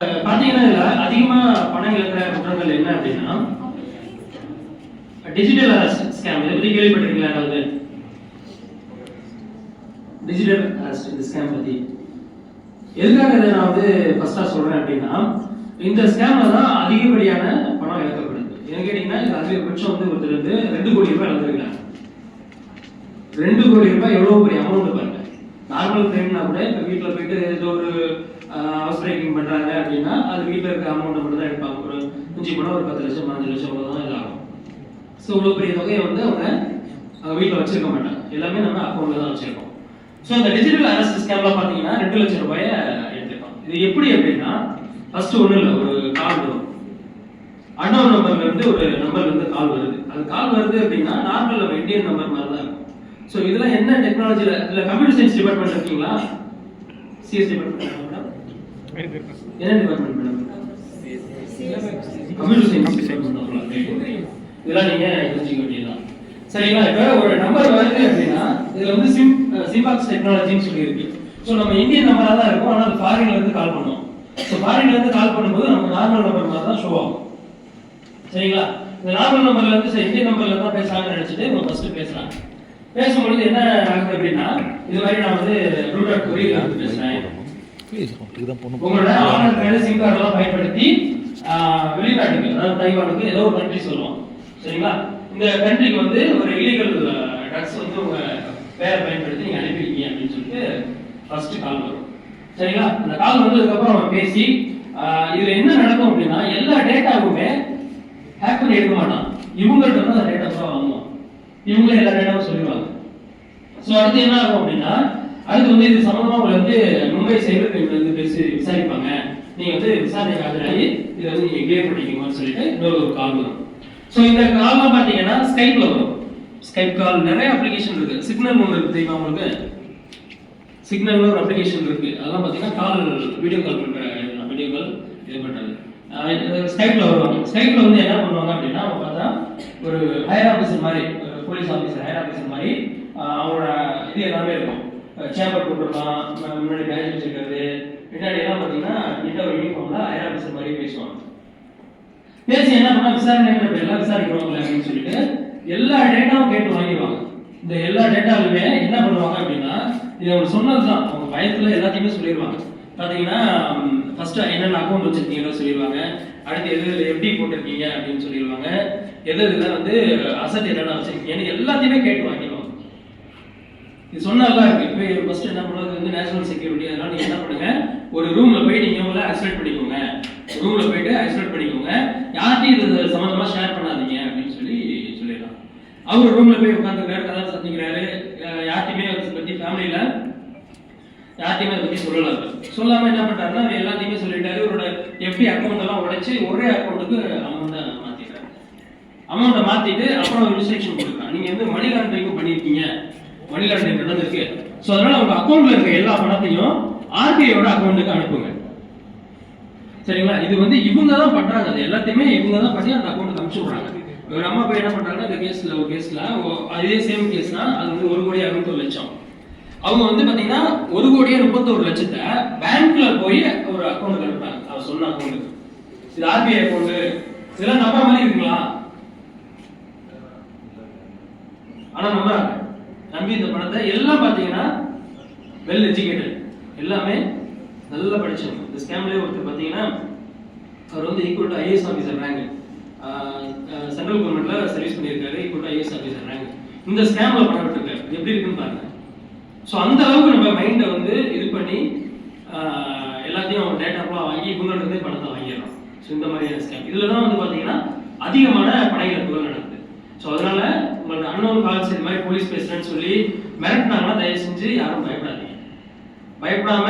பார்த்தீங்கன்னா இதில் அதிகமா பணம் இழக்கிற குற்றங்கள் என்ன அப்படின்னா டிஜிட்டல் அரெஸ்ட் ஸ்கேம் இதை பத்தி கேள்விப்பட்டிருக்கீங்களா அதாவது? டிஜிட்டல் அரெஸ்ட் இந்த ஸ்கேம் பத்தி. எதுக்காக இதை நான் வந்து ஃபர்ஸ்டா சொல்றேன் அப்படின்னா இந்த ஸ்கேம்ல தான் அதிகப்படியான பணம் இழக்கப்படுது. ஏன்னு கேட்டீங்கன்னா இது அதிகபட்சம் வந்து ஒருத்தர் வந்து ரெண்டு கோடி ரூபாய் இழந்திருக்காங்க ரெண்டு கோடி ரூபாய் எவ்வளவு பெரிய அமௌண்ட் பாருங்க. நார்மல் டைம்னா கூட இப்போ வீட்டில் போயிட்டு ஏதோ ஒரு ஹவுஸ் பிரேக்கிங் பண்ணுறாங்க அப்படின்னா அது வீட்டில் இருக்க அமௌண்ட்டை மட்டும் தான் எடுப்பாங்க. ஒரு மிஞ்சி போனால் ஒரு பத்து லட்சம் பதினஞ்சு லட்சம் அவ்வளோ தான் இதாகும். ஸோ இவ்வளோ பெரிய தொகையை வந்து அவங்க அவங்க வீட்டில் வச்சிருக்க மாட்டாங்க. எல்லாமே நம்ம அக்கௌண்ட்டில் தான் வச்சிருக்கோம் ஸோ இந்த டிஜிட்டல் அரசு ஸ்கேம்ல பார்த்தீங்கன்னா ரெண்டு லட்சம் ரூபாயை எடுத்துக்கலாம் இது எப்படி அப்படின்னா ஃபர்ஸ்ட் ஒன்றும் இல்லை ஒரு கால் வரும். அன்னோன் நம்பர்ல இருந்து ஒரு நம்பர் வந்து கால் வருது. அது கால் வருது அப்படின்னா நார்மல் நம்ம இந்தியன் நம்பர் மாதிரி தான் இருக்கும். ஸோ இதெல்லாம் என்ன டெக்னாலஜியில் இதில் கம்ப்யூட்டர் சயின்ஸ் டிபார்ட்மெண்ட் இருக்கீங்களா? சிஎஸ் டிபார்ட்மெண்ட் மேடம் என்ன டிபார்ட்மெண்ட் மேடம் கம்ப்யூட்டர் சயின்ஸ் இதெல்லாம் நீங்க தெரிஞ்சுக்க வேண்டியதுதான். சரிங்களா இப்போ ஒரு நம்பர் வருது அப்படின்னா இதுல வந்து சிம் சிம்பாக்ஸ் டெக்னாலஜின்னு சொல்லி இருக்கு ஸோ நம்ம இந்தியன் நம்பரா தான் இருக்கும் ஆனால் அது ஃபாரின்ல இருந்து கால் பண்ணுவோம் ஸோ ஃபாரின்ல இருந்து கால் பண்ணும்போது நமக்கு நார்மல் நம்பர் மாதிரி தான் ஷோ ஆகும். சரிங்களா? இந்த நார்மல் நம்பர்ல இருந்து இந்தியன் நம்பர்ல தான் பேசுறாங்கன்னு நினைச்சிட்டு இவங்க ஃபர்ஸ்ட் பேசுறாங்க பேசும்பொழுது என்ன ஆகுது அப்படின்னா இது மாதிரி நான் வந்து ரூட் கொரியர் இருந்து பேசுறேன். உங்களோட ஆதார் கார்டு சிம் கார்டெல்லாம் பயன்படுத்தி ஆஹ், வெளிநாட்டுக்கு அதாவது தைவானுக்கு ஏதோ ஒரு கண்ட்ரி சொல்லுவோம். சரிங்களா? இந்த கண்ட்ரிக்கு வந்து ஒரு இல்லீகல் ட்ரக்ஸ் வந்து உங்க பேரை பயன்படுத்தி நீங்க அனுப்பியிருக்கீங்க அப்படின்னு சொல்லிட்டு ஃபர்ஸ்ட் கால் வரும். சரிங்களா? அந்த கால் வந்ததுக்கப்புறம் அவன் பேசி ஆஹ், இதுல என்ன நடக்கும் அப்படின்னா எல்லா டேட்டாவுமே ஹேக் பண்ணி எடுக்க மாட்டான். இவங்கள்ட்ட தான் அந்த டேட்டா பூரா வாங்குவான். இவங்களே எல்லா டேட்டாவும் சொல்லிடுவாங்க. ஸோ அடுத்து என்ன ஆகும் அப்படின்னா அடுத்து வந்து இது சம்பந்தமா உங்களை வந்து மும்பை சைபர் கிரைம்ல வந்து பேசி விசாரிப்பாங்க. நீங்க வந்து விசாரணைக்கு ஆஜராகி இதை வந்து நீங்க கிளியர் பண்ணிக்கோங்கன்னு சொல்லிட்டு இன்னொரு ஒரு கால் வரும். ஸோ இந்த கால்லாம் பார்த்தீங்கன்னா ஸ்கைப்ல வரும். ஸ்கைப் கால் நிறைய அப்ளிகேஷன் இருக்கு. சிக்னல் ஒன்று இருக்கு தெரியுமா உங்களுக்கு? சிக்னல்னு ஒரு அப்ளிகேஷன் இருக்கு. அதெல்லாம் பார்த்தீங்கன்னா கால் வீடியோ கால் பண்ற வீடியோ கால் இது பண்றது. ஸ்கைப்ல வருவாங்க ஸ்கைப்ல வந்து என்ன பண்ணுவாங்க அப்படின்னா அவங்க பார்த்தா ஒரு ஹையர் ஆஃபீஸர் மாதிரி போலீஸ் ஆஃபீஸர் ஹையர் ஆஃபீஸர் மாதிரி அவங்களோட இது எல்லாமே இருக்கும். சேம்பர் போட்டுருக்கலாம் முன்னாடி பேட்ச் வச்சிருக்கிறது. பின்னாடி எல்லாம் பார்த்தீங்கன்னா நீட்டாக ஒரு யூனிஃபார்ம்ல ஹையர் ஆஃபீஸர் மாதிரி பேசுவாங்க. பேசி என்ன பண்ணா விசாரணைன்ற பேர்ல விசாரிக்கிறவங்கள அப்படின்னு சொல்லிட்டு எல்லா டேட்டாவும் கேட்டு வாங்கிடுவாங்க. இந்த எல்லா டேட்டாவுமே என்ன பண்ணுவாங்க அப்படின்னா இது சொன்னது சொன்னதுதான். அவங்க பயத்துல எல்லாத்தையுமே சொல்லிடுவாங்க. பார்த்தீங்கன்னா ஃபர்ஸ்ட் என்னென்ன அக்கௌண்ட் வச்சிருக்கீங்கன்னு சொல்லிடுவாங்க. அடுத்து எது எப்படி போட்டிருக்கீங்க அப்படின்னு சொல்லிடுவாங்க. எது இதில் வந்து அசட் என்னென்ன வச்சிருக்கீங்கன்னு எல்லாத்தையுமே கேட்டு வாங்கி இது சொன்னாலாம் இருக்கு இப்போ ஃபர்ஸ்ட் என்ன பண்ணுறது வந்து நேஷனல் செக்யூரிட்டி அதனால நீங்கள் என்ன பண்ணுங்க ஒரு ரூம்ல போய் நீங்க உங்களை ஐசோலேட் பண்ணிக்கோங்க. ரூம்ல போயிட்டு ஐசோலேட் பண்ணிக்கோங்க. யார்ட்டையும் இது சம்மந்தமா ஷேர் பண்ணாதீங்க அப்படின்னு சொல்லி சொல்லிடலாம். அவர் ரூம்ல போய் உட்காந்துருக்காரு கதை சந்திக்கிறாரு. அஹ் யார்ட்டையுமே அதை பத்தி ஃபேமிலியில யார்ட்டையுமே அதை பத்தி சொல்லல சொல்லாம என்ன பண்றாருன்னா எல்லாத்தையுமே சொல்லிட்டாரு. இவரோட எப்படி அக்கௌண்ட் எல்லாம் உடைச்சு ஒரே அக்கௌண்ட்டுக்கு அமௌண்ட்டை மாத்திட்டாரு. அமௌண்ட்டை மாத்திட்டு அப்புறம் இன்ஸ்ட்ரக்ஷன் கொடுக்குறான் நீங்க வந்து மணி லாண்டரிங் பண்ணிருக்கீங்க மணி நடந்திருக்கு. ஸோ அதனால அவங்க அக்கௌண்ட்ல இருக்க எல்லா பணத்தையும் ஆர்பிஐயோட அக்கௌண்ட்டுக்கு அனுப்புங்க. சரிங்களா? இது வந்து இவங்க தான் பண்றாங்க. அது எல்லாத்தையுமே இவங்க தான் பண்ணி அந்த அக்கௌண்ட்டுக்கு அனுப்பிச்சு விடுறாங்க. இவர் அம்மா போய் என்ன பண்றாங்கன்னா இந்த கேஸ்ல ஒரு கேஸ்ல அதே சேம் கேஸ்னா அது வந்து ஒரு கோடி அறுபத்தொரு லட்சம். அவங்க வந்து பாத்தீங்கன்னா ஒரு கோடியே முப்பத்தொரு லட்சத்தை பேங்க்ல போய் ஒரு அக்கௌண்ட் அனுப்புறாங்க. அவர் சொன்ன அக்கௌண்ட் இது ஆர்பிஐ அக்கௌண்ட் இதெல்லாம் நம்புற மாதிரி இருக்குங்களா ஆனா நம்புறாங்க. நம்பி இந்த படத்தை எல்லாம் பார்த்தீங்கன்னா வெல் எஜுகேட்டட் எல்லாமே நல்லா படிச்சவங்க இந்த ஸ்கேம்லேயே ஒருத்தர் பார்த்தீங்கன்னா அவர் வந்து equal to IAS officer rank central கவர்மெண்ட்ல சர்வீஸ் பண்ணியிருக்காரு equal to IAS officer rank இந்த ஸ்கேம்ல பணம் விட்டுருக்காரு இது எப்படி இருக்குன்னு பாருங்க. ஸோ அந்த அளவுக்கு நம்ம மைண்டை வந்து இது பண்ணி எல்லாத்தையும் அவங்க டேட்டாலாம் வாங்கி இவங்கள்ட்ட பணத்தை வாங்கிடுறோம் ஸோ இந்த மாதிரியான ஸ்கேம் இதில் தான் வந்து பார்த்தீங்கன்னா அதிகமான பண இழப்புகள் நடக்குது. ஸோ அதனால உங்களுக்கு அன்னோன் கால்ஸ் இந்த மாதிரி போலீஸ் பேசுறேன்னு சொல்லி மிரட்டினாங்கன்னா தயவு செஞ்சு யாரும் பயப்படாதீங்க. பயப்படாம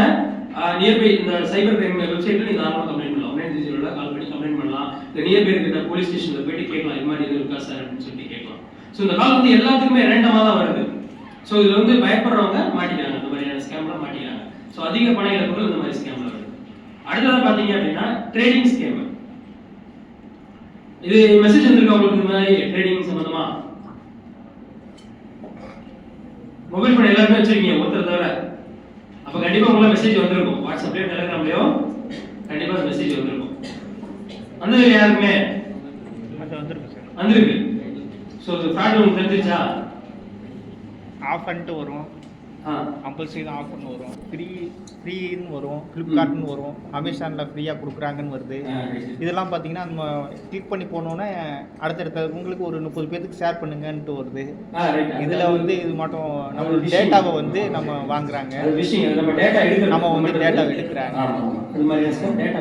நியர்பை இந்த சைபர் கிரைம் வெப்சைட்ல நீங்க தாராளமாக கம்ப்ளைண்ட் பண்ணலாம். ஒன் நைன் ஜீரோல கால் பண்ணி கம்ப்ளைண்ட் பண்ணலாம். இந்த நியர்பை இருக்கிற போலீஸ் ஸ்டேஷன்ல போயிட்டு கேட்கலாம். இது மாதிரி எதுவும் இருக்கா சார் அப்படின்னு சொல்லி கேட்கலாம். ஸோ இந்த கால் வந்து எல்லாத்துக்குமே ரேண்டமாக தான் வருது. ஸோ இதுல வந்து பயப்படுறவங்க மாட்டிக்கிறாங்க. இந்த மாதிரியான ஸ்கேம்லாம் மாட்டிக்கிறாங்க. ஸோ அதிக பண இழப்புகள் இந்த மாதிரி ஸ்கேம்ல வருது. அடுத்ததாக பார்த்தீங்க அப்படின்னா ட்ரேடிங் ஸ்கேம் இது மெசேஜ் வந்திருக்கா உங்களுக்கு இந்த மாதிரி ட்ரேடிங் சம்பந்தமா? மொபைல் ஃபோன் எல்லாருமே வச்சிருக்கீங்க ஒருத்தர் தவிர. அப்ப கண்டிப்பா உங்களை மெசேஜ் வந்திருக்கும். வாட்ஸ்அப்லயோ டெலிகிராம்லயோ கண்டிப்பா மெசேஜ் வந்தது யாருக்குமே? சார் வந்திருக்கு ஸோ ஃப்ராட் உங்களுக்கு தெரிஞ்சிச்சா ஆஃப் பண்ணிட்டு வரும் கம்பல்சரி தான் ஆஃப் பண்ணு வரும். ஃப்ரீ ஃப்ரீன்னு வரும். ஃப்ளிப்கார்ட்னு வரும். அமேசானில் ஃப்ரீயாக கொடுக்குறாங்கன்னு வருது. இதெல்லாம் பார்த்தீங்கன்னா நம்ம கிளிக் பண்ணி போனோன்னே அடுத்தடுத்த உங்களுக்கு ஒரு முப்பது பேத்துக்கு ஷேர் பண்ணுங்கன்ட்டு வருது. இதில் வந்து இது மட்டும் நம்மளோட. டேட்டாவை வந்து நம்ம வாங்குறாங்க. நம்ம வந்து. எடுக்கிறாங்க. டேட்டா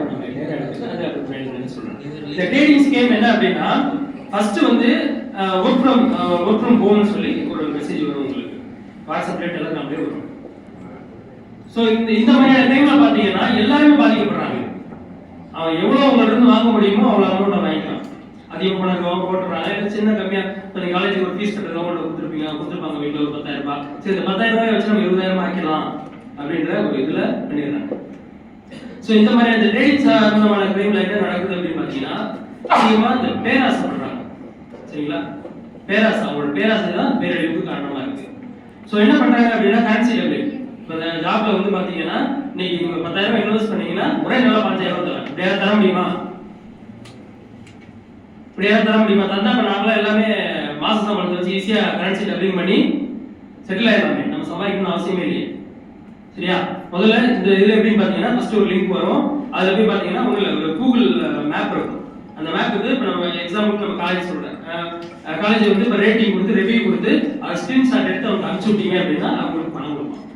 சொல்றோம் இந்த ட்ரேடிங் ஸ்கீம் என்ன அப்படின்னா ஃபர்ஸ்ட் வந்து ஒர்க் ஃப்ரம் ஒர்க் ஃப்ரம் ஹோம்னு சொல்லி ஒரு மெசேஜ் வரும் உங்களுக்கு. வாட்ஸ்அப்ல டெலிகிராம்லயே வரும். ஸோ இந்த இந்த மாதிரியான டைம்ல பாத்தீங்கன்னா எல்லாருமே பாதிக்கப்படுறாங்க. அவன் எவ்வளவு உங்கள்ட்ட இருந்து வாங்க முடியுமோ அவ்வளவு அமௌண்ட் வாங்கிக்கலாம். அதிகம் பணம் இருக்கவங்க போட்டுறாங்க. இல்லை சின்ன கம்மியாக இப்போ நீங்கள் காலேஜுக்கு ஒரு ஃபீஸ் கட்டுறது அமௌண்ட் கொடுத்துருப்பீங்க. கொடுத்துருப்பாங்க வீட்டில் ஒரு பத்தாயிரம் ரூபாய். சரி இந்த பத்தாயிரம் ரூபாய் வச்சு நம்ம இருபதாயிரம் ஆக்கலாம் அப்படின்ற ஒரு இதுல பண்ணிடுறாங்க. ஸோ இந்த மாதிரி அந்த ட்ரேடிங் சம்பந்தமான கிரைம்ல என்ன நடக்குது அப்படின்னு பார்த்தீங்கன்னா அதிகமாக இந்த பேராசைப்படுறாங்க சரிங்களா? பேராசை அவங்களோட பேராசை தான் பேரழிவுக்கு காரணமா இருக்கு. ஸோ என்ன பண்றாங்க அப்படின்னா கரன்சி டெபிட் இப்போ இந்த ஜாப்ல வந்து பாத்தீங்கன்னா இன்னைக்கு இவங்க பத்தாயிரம் ரூபாய் இன்வெஸ்ட் பண்ணீங்கன்னா ஒரே நல்லா பாஞ்சாயிரம் ரூபாய். தரேன் இப்படியா தர முடியுமா? இப்படியா தர முடியுமா? தந்தா இப்ப நாங்களாம் எல்லாமே மாச சம்பளத்தை வச்சு ஈஸியா கரன்சி டபிளிங் பண்ணி செட்டில் ஆயிடலாமே. நம்ம சம்பாதிக்கணும் அவசியமே இல்லையே. சரியா? முதல்ல இந்த இது எப்படின்னு பாத்தீங்கன்னா ஃபர்ஸ்ட் ஒரு லிங்க் வரும். அதுல போய் பாத்தீங்கன்னா உள்ள ஒரு கூகுள் மேப் இருக்கும். அந்த மேப் வந்து இப்போ நம்ம எக்ஸாம்பிளுக்கு நம்ம காலேஜ் சொல்றேன். காலேஜ் வந்து இப்போ ரேட்டிங் கொடுத்து ரிவ்யூ கொடுத்து அது ஸ்கிரீன்ஷாட் எடுத்து அவங்க அனுப்பிச்சு விட்டீங்க அப்படின்னா அவங்களுக்கு பணம் கொடுப்பாங்க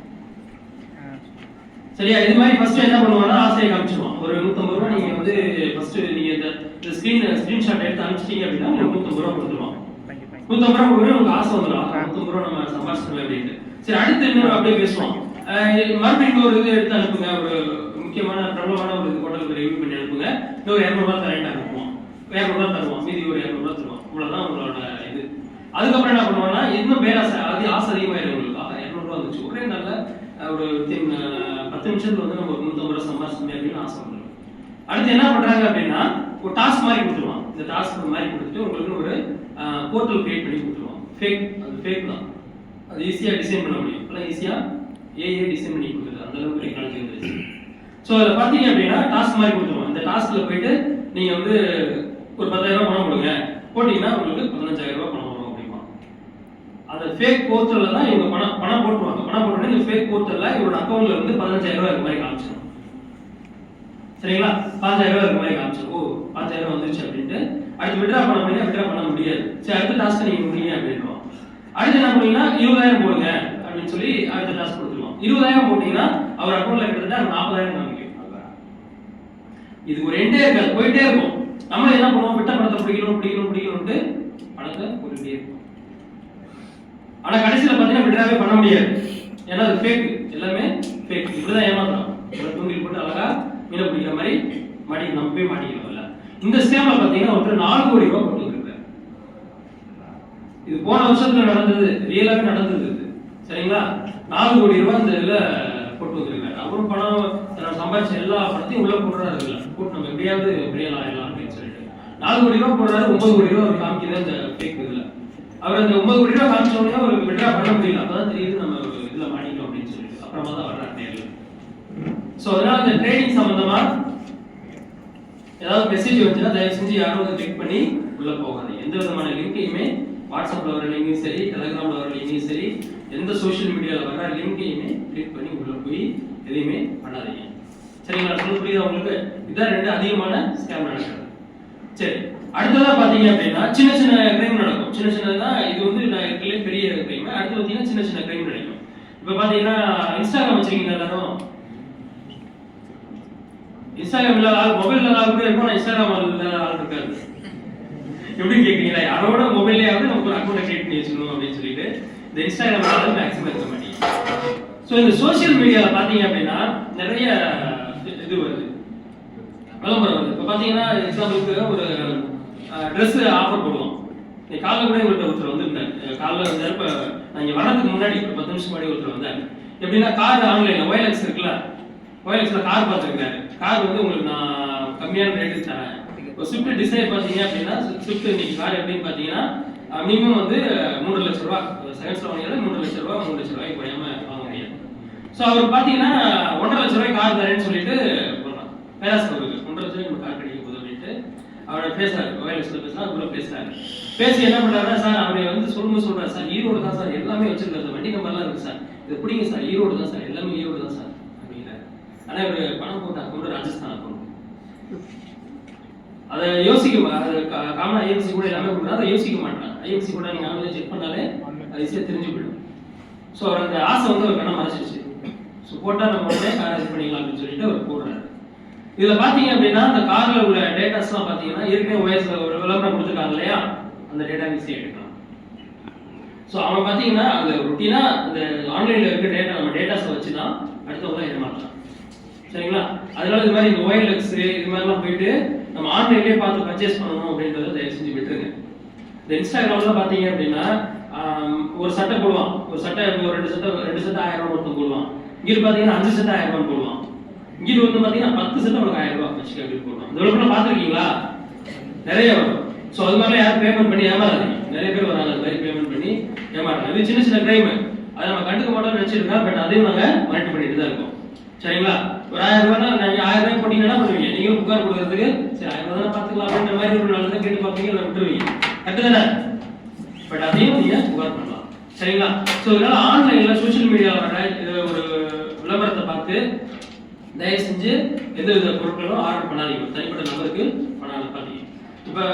சரியா? இது மாதிரி ஃபர்ஸ்ட் என்ன பண்ணுவாங்கன்னா ஆசையை காமிச்சிருவான் ஒரு நூத்தம்பது ரூபா நீங்க வந்து ஃபர்ஸ்ட் நீங்க இந்த ஸ்கிரீன் ஸ்கிரீன்ஷாட் எடுத்து அனுப்பிச்சிட்டீங்க அப்படின்னா உங்களுக்கு நூத்தம்பது ரூபா கொடுத்துருவான் நூத்தம்பது ரூபா கொடுக்குறது உங்களுக்கு ஆசை வந்துடும். நூத்தம்பது ரூபா நம்ம சம்பாதிச்சிட்டோம் அப்படின்ட்டு. சரி அடுத்து இன்னொரு அப்படியே பேசுவோம். மறுபடியும் ஒரு இது எடுத்து அனுப்புங்க. ஒரு முக்கியமான பிரபலமான ஒரு ஹோட்டலுக்கு ரிவ்யூ பண்ணி அனுப்புங்க. இன்னொரு இரநூறுபா தரேன் அனுப்புவோம் தருவான் தருவோம் மீதி ஒரு இரநூறுவா தருவோம் இவ்வளவுதான் அவங்களோட இது. அதுக்கப்புறம் என்ன பண்ணுவோம்னா இன்னும் பேராசை அது ஆசை அதிகமாயிடும் உங்களுக்கு இரநூறுவா வந்துச்சு. ஒரே நல்ல ஒரு பத்து நிமிஷத்துல வந்து நம்ம ஒரு நூத்தம்பது ரூபா சம்பாதிச்சோமே அப்படின்னு ஆசை பண்ணுவோம் அடுத்து என்ன பண்றாங்க அப்படின்னா ஒரு டாஸ்க் மாதிரி கொடுத்துருவான். இந்த டாஸ்க் மாதிரி கொடுத்துட்டு உங்களுக்கு ஒரு போர்ட்டல் கிரியேட் பண்ணி கொடுத்துருவான். ஃபேக் அது ஃபேக் தான். அது ஈஸியாக டிசைன் பண்ண முடியும். இப்பெல்லாம் ஈஸியாக ஏஏ டிசைன் பண்ணி கொடுக்குது. அந்த அளவுக்கு டெக்னாலஜி வந்துருச்சு. ஸோ அதில் பார்த்தீங்க அப்படின்னா டாஸ்க் மாதிரி கொடுத்துருவோம் இந்த டாஸ்கில் போயிட்டு நீங்கள் வந்து ஒரு பத்தாயிரம் ரூபாய் பணம் கொடுங்க. போட்டீங்கன்னா உங்களுக்கு பதினஞ்சாயிரம் ரூபாய் பணம் வரும் அப்படிமா அந்த ஃபேக் போர்ட்டல்ல தான் இவங்க பணம் பணம் போட்டுருவாங்க. பணம் போட்டோன்னே இந்த ஃபேக் போர்ட்டல்ல இவரோட அக்கௌண்ட்ல இருந்து பதினஞ்சாயிரம் ரூபாய் இருக்க மாதிரி காமிச்சிடும் சரிங்களா? பாஞ்சாயிரம் ரூபாய் இருக்க மாதிரி காமிச்சிடும் ஓ பாஞ்சாயிரம் ரூபாய் வந்துருச்சு அப்படின்ட்டு. அடுத்து விட்ரா பண்ண முடியாது விட்ரா பண்ண முடியாது. சரி அடுத்த டாஸ்க் நீங்க முடியுங்க அப்படின்றோம் அடுத்து என்ன பண்ணீங்கன்னா இருபதாயிரம் போடுங்க அப்படின்னு சொல்லி அடுத்த டாஸ்க் கொடுத்துருவோம். இருபதாயிரம் போட்டீங்கன்னா அவர் அக்கௌண்ட்ல கிட்டத்தட்ட நாற்பதாயிரம் காமிக்கும். இது ஒரு எண்டே இருக்காது. போயிட்டே இருக்கும். நம்ம என்ன பண்ணுவோம்? விட்ட பணத்தை பிடிக்கணும் பிடிக்கணும் பிடிக்கணும்ட்டு பணத்தை போட்டுட்டே ஆனா கடைசியில பாத்தீங்கன்னா விட்ராவே பண்ண முடியாது. ஏன்னா அது ஃபேக் எல்லாமே ஃபேக் இப்படிதான் ஏமாத்துறோம். ஒரு தூங்கில் போட்டு அழகா மீனை பிடிக்கிற மாதிரி மாடி நம்ம போய் மாட்டிக்கிறோம்ல இந்த ஸ்கேம்ல பாத்தீங்கன்னா ஒருத்தர் நாலு கோடி ரூபாய் போட்டு இது போன வருஷத்துல நடந்தது. ரியலாவே நடந்தது இது. சரிங்களா? நாலு கோடி ரூபாய் இந்த இதுல போட்டு வந்திருக்காரு அப்புறம் பணம் நான் சம்பாதிச்ச எல்லா பணத்தையும் உள்ள போடுறாரு இதுல போட்டு நம்ம எப்படியாவது எப்படியெல்லாம் ஆயிடலாம். நாலு கோடி ரூபா போடுறாரு ஒன்பது கோடி ரூபா அவர் காமிக்கிறது அந்த ஃபேக் இதுல. அவர் அந்த ஒன்பது கோடி ரூபா காமிச்ச உடனே அவருக்கு விட்ரா பண்ண முடியல. அப்பதான் தெரியுது நம்ம இதுல மாட்டிட்டோம் அப்படின்னு சொல்லிட்டு. அப்புறமா தான் வர்றாரு நேரில். சோ அதனால அந்த ட்ரைனிங் சம்பந்தமா ஏதாவது மெசேஜ் வந்துச்சுன்னா தயவு செஞ்சு யாரும் வந்து கிளிக் பண்ணி உள்ள போகாதீங்க. எந்த விதமான லிங்கையுமே வாட்ஸ்அப்ல வர லிங்கையும் சரி டெலகிராம்ல வர லிங்கையும் சரி எந்த சோஷியல் மீடியால வர லிங்கையுமே கிளிக் பண்ணி உள்ள போய் எதையுமே பண்ணாதீங்க. சரிங்களா? சொல்ல புரியுது உங்களுக்கு? இதான் ரெண்டு அதிகமான ஸ்கேம் நடக்கிறது சரி அடுத்ததா பாத்தீங்க அப்படின்னா சின்ன சின்ன கிரைம் நடக்கும். சின்ன சின்னதா இது வந்து நான் இருக்கிறதுலே பெரிய கிரைம் அடுத்து பாத்தீங்கன்னா சின்ன சின்ன கிரைம் நடக்கும். இப்ப பாத்தீங்கன்னா இன்ஸ்டாகிராம் வச்சிருக்கீங்க எல்லாரும்? இன்ஸ்டாகிராம் இல்லாத ஆள் மொபைல் இல்லாத ஆள் கூட இருக்கும் இன்ஸ்டாகிராம் இல்லாத ஆள் இருக்காது. எப்படி கேட்குறீங்களா யாரோட மொபைல்லையாவது நமக்கு ஒரு அக்கௌண்ட் கிரியேட் பண்ணி வச்சுக்கணும் அப்படின்னு சொல்லிட்டு இந்த இன்ஸ்டாகிராம் இல்லாத மேக்ஸிமம் இருக்க மாட்டேங்குது ஸோ இந்த சோஷியல் மீடியாவில் பார்த்தீங்க அப்படின்னா நிறைய இது வருது. விளம்பரம் வருது இப்போ பார்த்தீங்கன்னா எக்ஸாம்பிளுக்கு ஒரு ட்ரெஸ் ஆஃபர் போடுவோம். நீ காலைல கூட உங்கள்கிட்ட ஒருத்தர் வந்திருந்தார். காலைல வந்தார் இப்போ நான் இங்கே வரதுக்கு முன்னாடி ஒரு பத்து நிமிஷம் முன்னாடி ஒருத்தர் வந்தார். எப்படின்னா கார் ஆன்லைனில் ஓஎல்எக்ஸ் இருக்குல்ல? ஒயலக்ஸ்ல கார் பார்த்துருக்காரு. கார் வந்து உங்களுக்கு நான் கம்மியான ரேட்டு தரேன். இப்போ ஸ்விஃப்ட் டிசைர் பார்த்தீங்க அப்படின்னா ஸ்விஃப்ட் இன்னைக்கு கார் எப்படின்னு பார்த்தீங்கன்னா மினிமம் வந்து மூன்று லட்ச ரூபா. செகண்ட்ஸ்ல வாங்கினாலும் மூன்று லட்ச ரூபா மூணு லட்ச ரூபாய்க்கு குறையாம வாங்க முடியாது. ஸோ அவர் பார்த்தீங்கன்னா ஒன்றரை லட்ச ரூபாய் கார் தரேன்னு சொல்லிட்டு போடுறான் பேராஸ் அவருக்கு ஒன்றரை லட்ச கிடைக்க போதும் அப்படின்ட்டு அவரை பேசுறாரு. வயலன்ஸ்ல பேசுனா அதுக்குள்ள பேசுறாரு. பேசி என்ன பண்றாருன்னா சார் அவரை வந்து சொல்லுங்க சொல்றாரு சார். ஈரோடு தான் சார். எல்லாமே வச்சிருக்காரு வண்டி நம்பர்லாம் இருக்கு சார். இது பிடிங்க சார். ஈரோடு தான் சார். எல்லாமே ஈரோடு தான் சார். அப்படிங்கிறாரு. ஆனா இவர் பணம் போட்ட அக்கௌண்ட் ராஜஸ்தான் அக்கௌண்ட் அதை யோசிக்க மா- காமன் ஐஎஃப்சி கூட எல்லாமே கொடுக்குறா அதை யோசிக்க மாட்டான் ஐஎஃப்சி கூட நீங்க ஆன்லைன் செக் பண்ணாலே அது ஈஸியாக தெரிஞ்சு போயிடும். ஸோ அவர் அந்த ஆசை வந்து ஒரு கணம் மறைச்சிருச்சு. ஸோ போட்டால் நம்ம உடனே இது பண்ணிக்கலாம் அப்படின்னு சொல்லிட்டு அவர் போடுறாரு. இதில் பார்த்தீங்க அப்படின்னா அந்த காரில் உள்ள டேட்டாஸ்லாம் பார்த்தீங்கன்னா ஏற்கனவே ஓஎஸ்ல ஒரு விளம்பரம் கொடுத்துருக்காங்க இல்லையா? அந்த டேட்டா ஈஸியாக எடுக்கலாம் ஸோ அவன் பார்த்தீங்கன்னா அந்த ருட்டீனாக அந்த ஆன்லைனில் இருக்க டேட்டா நம்ம டேட்டாஸை வச்சு தான் அடுத்தவங்க ஏமாற்றலாம் சரிங்களா? அதனால இது மாதிரி இந்த OLX இது மாதிரிலாம் போயிட்டு நம்ம ஆன்லைன்லேயே பார்த்து பர்ச்சேஸ் பண்ணணும் அப்படின்றத தயவு செஞ்சு விட்டுருங்க. இந்த இன்ஸ்டாகிராம்ல பார்த்தீங்க அப்படின்னா ஒரு சட்டை போடுவான். ஒரு சட்டை இப்போ ஒரு ரெண்டு சட்டை ரெண்டு சட்டை ஆயிரம் ரூபாய் ஒருத்தன் போடுவான். இங்கே பார்த்தீங்கன்னா அஞ்சு சட்டை ஆயிரம் ரூபாய் போடுவான். இங்கிட்டு வந்து பார்த்தீங்கன்னா பத்து சட்டை உனக்கு ஆயிரம் ரூபாய் வச்சுக்க அப்படின்னு போடுவான் இந்த விளம்பரம் பார்த்துருக்கீங்களா? நிறைய வரும். ஸோ அது மாதிரிலாம் யாரும் பேமெண்ட் பண்ணி ஏமாறாதீங்க. நிறைய பேர் வராங்க அது மாதிரி பேமெண்ட் பண்ணி ஏமாறாங்க இது சின்ன சின்ன கிரைம் அதை நம்ம கண்டுக்க மாட்டோம்னு நினைச்சிருக்கோம் பட் அதையும் நாங்கள் மானிட்டர் பண்ணிட்டு தான் இருக்கோம். சரிங்களா? ஒரு ஆயிரம் ரூபாய்னா நீங்க ஆயிரம் ரூபாய் போட்டீங்கன்னா பண்ணுவீங்க நீங்களும் புகார் கொடுக்கறதுக்கு சரி ஆயிரம் ரூபாய் தான் பார்த்துக்கலாம் அப்படின்ற மாதிரி ஒரு நல்லதை கேட்டு பார்ப்பீங்க இல்லை விட்டுருவீங்க. கரெக்டு தானே? பட் அதையும் நீங்க புகார் பண்ணலாம். சரிங்களா? ஸோ இதனால ஆன்லைன்ல சோஷியல் மீடியாவில் வர ஒரு விளம்பரத்தை பார்த்து தயவு செஞ்சு எந்த வித பொருட்களும் ஆர்டர் பண்ணாதீங்க. தனிப்பட்ட நபருக்கு பண்ண அனுப்பாதீங்க இப்போ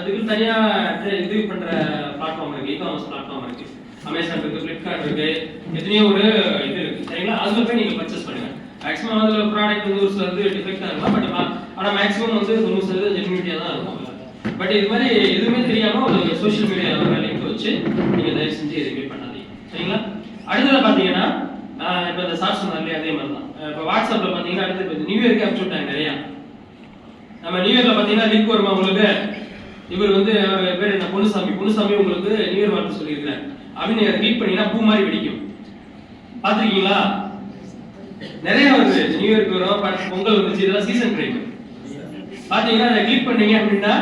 இதுக்கு தனியாக இது பண்ணுற பிளாட்ஃபார்ம் இருக்குது இ பிளாட்ஃபார்ம் இருக்குது அமேசான் இருக்குது ஃப்ளிப்கார்ட் இருக்குது எத்தனையோ ஒரு இது இருக்குது சரிங்களா? அதில் போய் நீங்கள் பர்ச்சேஸ் பண்ணுங்கள் மேக்ஸிமம் அதில் ப்ராடக்ட் வந்து ஒரு சிலது டிஃபெக்டாக இருக்கலாம் பட் ஆனால் மேக்ஸிமம் வந்து தொண்ணூறு சதவீதம் ஜென்யூனிட்டியா தான் இருக்கும். பட் இது மாதிரி எதுவுமே தெரியாமல் ஒரு சோஷியல் மீடியாவில் லிங்க் வச்சு நீங்கள் தயவு செஞ்சு எதுவுமே பண்ணாதீங்க. சரிங்களா? அடுத்தது பார்த்தீங்கன்னா இப்போ இந்த சார் சொன்னார்லையே அதே மாதிரி தான் இப்போ வாட்ஸ்அப்பில் பார்த்தீங்கன்னா அடுத்து இப்போ நியூ இயர்க்கு அனுப்பிச்சு விட்டாங்க நிறையா. நம்ம நியூ இயரில் பார்த்தீங்கன்னா லிங்க் வருமா உங்களுக்கு? இவர் வந்து அவர் பேர் என்ன? பொன்னுசாமி. பொன்னுசாமி உங்களுக்கு நியூ இயர் வாழ்த்து சொல்லியிருக்கிறேன் அப்படின்னு நீங்கள் கிளிக் பண்ணீங்கன்னா பூ மாதிரி வெடிக்கும். பார்த்துருக்கீங்களா? நிறைய வருது. நியூ இயர்க்கு வரும். பொங்கல் வந்துச்சு. இதெல்லாம் சீசன் டைம் பார்த்தீங்கன்னா அதை கிளிக் பண்ணீங்க அப்படின்னா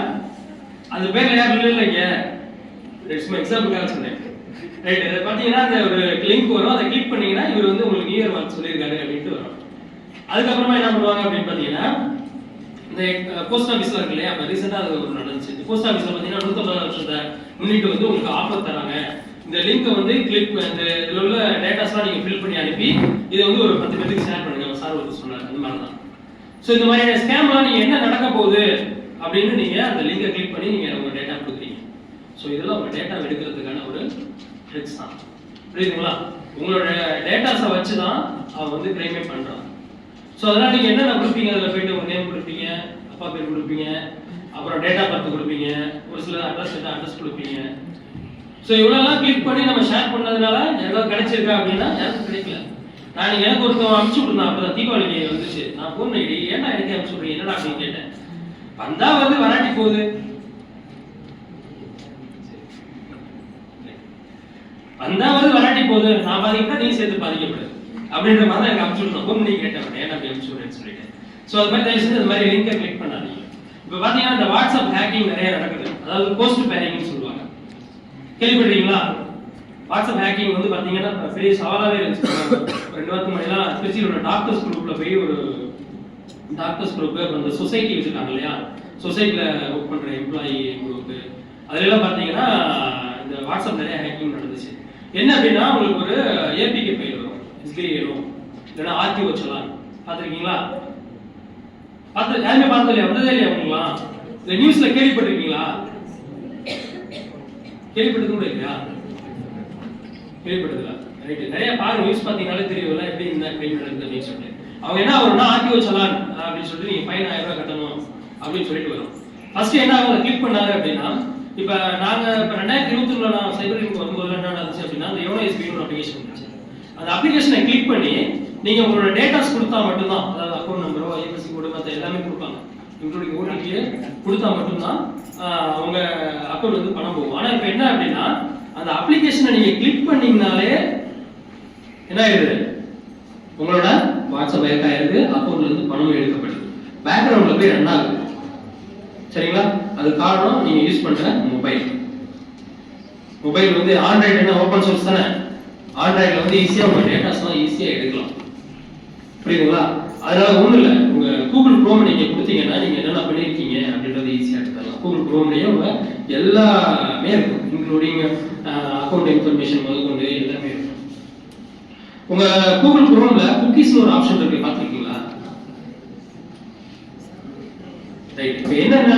அது பேர்ல யாரும் இல்லை இல்லைங்க சும்மா எக்ஸாம்பிளுக்காக சொன்னேன். ரைட் இதை பார்த்தீங்கன்னா அந்த ஒரு லிங்க் வரும். அதை கிளிக் பண்ணீங்கன்னா இவர் வந்து உங்களுக்கு இயர் மார்க் சொல்லியிருக்காரு அப்படின்ட்டு வரும். அதுக்கப்புறமா என்ன பண்ணுவாங்க அப்படின்னு பார்த்தீங்கன்னா இந்த போஸ்ட் ஆஃபீஸ்ல இருக்கு இல்லையா அப்போ ரீசெண்டாக அது ஒரு நடந்துச்சு. போஸ்ட் ஆஃபீஸ்ல பார்த்தீங்கன்னா நூற்றம்பது வருஷத்தை முன்னிட்டு வந்து உங்களுக்கு ஆஃபர் தராங்க. இந்த லிங்கை வந்து கிளிக் இந்த இதில் உள்ள டேட்டாஸ்லாம் நீங்கள் ஃபில் பண்ணி அனுப்பி இதை வந்து ஒரு பத்து பேருக்கு ஷேர் பண்ணுங்க. சார் வந்து சொன்னார் அந்த மாதிரி தான் ஸோ இந்த மாதிரியான ஸ்கேம்லாம் நீங்கள் என்ன நடக்க போகுது அப்படின்னு நீங்கள் அந்த லிங்கை கிளிக் பண்ணி நீங்கள் உங்கள் டேட்டா கொடுக்குறீங்க. ஸோ இதெல்லாம் உங்கள் டேட்டா எடுக்கிறதுக்கான ஒரு ட்ரிக்ஸ் தான் புரியுதுங்களா? உங்களோட டேட்டாஸை வச்சு தான் அவன் வந்து கிரைமே பண்ணுறான் ஸோ அதனால் நீங்கள் என்னென்ன கொடுப்பீங்க? அதில் போயிட்டு உங்கள் நேம் கொடுப்பீங்க அப்பா பேர் கொடுப்பீங்க அப்புறம் டேட்டா பர்த் கொடுப்பீங்க ஒரு சில அட்ரஸ் எதாவது அட்ரஸ் கொடுப்பீங்க. ஸோ இவ்வளோலாம் கிளிக் பண்ணி நம்ம ஷேர் பண்ணதுனால யாருக்காவது கிடைச்சிருக்கா அப்படின்னா யாருக்கும் கிடைக்கல. நான் எனக்கு ஒருத்தவன் அனுப்பிச்சு விட்டுருந்தான் அப்போ தீபாவளிக்கு வந்துச்சு. நான் ஃபோன் ஐடி ஏன்னா எனக்கு அனுப்பிச்சு விட்றீங்க என்னடா அப்படின்னு கேட்டேன். வந்தால் வந்து வராட்டி போகுது. வந்தாவது வராட்டி போகுது. நான் பாதிக்கிட்டா நீ சேர்த்து பாதிக்கப்படுது அப்படின்ற மாதிரி தான் எனக்கு அனுப்பிச்சு விடணும் ஃபோன் கேட்டேன் ஏன் அப்படி அனுப்பிச்சு சொல்லிட்டு. ஸோ அது மாதிரி தயவு செஞ்சு அது மாதிரி லிங்கை கிளிக் பண்ணாதீங்க. இப்போ பார்த்தீங்கன்னா இந்த வாட்ஸ்அப் ஹேக்கிங் நிறைய நடக்குது. அதாவது போஸ்ட் பேரிங்னு சொல்லுவாங்க. கேள்விப்படுறீங்களா வாட்ஸ்அப் ஹேக்கிங் வந்து பார்த்தீங்கன்னா பெரிய சவாலாகவே இருந்துச்சு ரெண்டு வாரத்துக்கு மணிலாம் திருச்சியில் உள்ள டாக்டர்ஸ் குரூப்பில் போய் ஒரு டாக்டர்ஸ் குரூப் அப்புறம் இந்த சொசைட்டி வச்சுருக்காங்க இல்லையா? சொசைட்டியில் ஒர்க் பண்ணுற எம்ப்ளாயி குரூப்பு அதுலலாம் பார்த்தீங்கன்னா இந்த வாட்ஸ்அப் நிறைய ஹேக்கிங் நடந்துச்சு. என்ன அப்படின்னா உங்களுக்கு ஒரு ஏபிகே ஃபைல் வரும். எஸ்பிஐ வரும். இல்லைன்னா ஆர்டிஓ சொல்லலாம் பார்த்துருக்கீங்களா? பார்த்து யாருமே பார்த்தது இல்லையா வந்ததே இல்லையா உங்களுக்குலாம் இந்த நியூஸ்ல கேள்விப்பட்டிருக்கீங்களா? கேள்விப்பட்டது கூட இல்லையா? கேள்விப்பட்டதில்ல. ரைட் நிறைய பாருங்க நியூஸ் பார்த்தீங்கனாலே தெரியல எப்படி இந்த கேள்விப்பட்டது அப்படின்னு சொல்லிட்டு. அவங்க என்ன வரும்னா ஆர்டிஓ சலான் அப்படின்னு சொல்லிட்டு நீங்க ஃபைன் ஆயிரம் ரூபாய் கட்டணும் அப்படின்னு சொல்லிட்டு வரும். ஃபர்ஸ்ட் என்ன அவங்க கிளிக் பண்ணாரு அப்படின்னா இப்ப நாங்க இப்ப ரெண்டாயிரத்தி இருபத்தி ஒண்ணுல நான் சைபர் கிரைம் வரும்போது என்ன நடந்துச்சு அப்படின்னா அந்த யோனோ எஸ்பி ஒரு அப்ளிகேஷன் இருந்துச்சு அந்த அப்ளிகேஷனை கிளிக் பண்ணி நீங்க உங்களோட டேட்டாஸ் கொடுத்தா மட்டும்தான் அதாவது அக்கௌண்ட் நம்பரோ ஐஎஃப்எஸ்சி கோடு மற்ற எல்லாமே கொடுப்பாங்க. இன்க்ளூடிங் ஓடிபியை கொடுத்தா மட்டும்தான் அவங்க உங்க அக்கௌண்ட் வந்து பணம் போகும். ஆனா இப்ப என்ன அப்படின்னா அந்த அப்ளிகேஷனை நீங்க கிளிக் பண்ணீங்கனாலே என்ன ஆயிடுது? உங்களோட வாட்ஸ்அப் ஹேக் ஆயிருக்கு அக்கௌண்ட்ல இருந்து பணம் எடுக்கப்படுது. பேக்ரவுண்ட்ல போய் ரன் ஆகுது. சரிங்களா? அது காரணம் நீங்க யூஸ் பண்ற மொபைல் மொபைல் வந்து ஆண்ட்ராய்டு என்ன ஓப்பன் சோர்ஸ் தானே? ஆண்ட்ராய்டில் வந்து ஈஸியாக உங்கள் டேட்டாஸ்லாம் ஈஸியாக எடுக்கலாம். புரியுதுங்களா? அதனால ஒன்றும் இல்லை. உங்கள் கூகுள் குரோம் நீங்கள் கொடுத்தீங்கன்னா நீங்கள் என்னென்ன பண்ணியிருக்கீங்க அப்படின்றது ஈஸியாக எல்லாமே இருக்கும். இன்க்ளூடிங் அக்கௌண்ட் இன்ஃபர்மேஷன் முதற்கொண்டு எல்லாமே இருக்கும். உங்கள் கூகுள் ப்ரோமில் குக்கீஸ் ஒரு ஆப்ஷன் இருக்குது பார்த்துருக்கீங்களா? ரைட் இப்போ என்னென்ன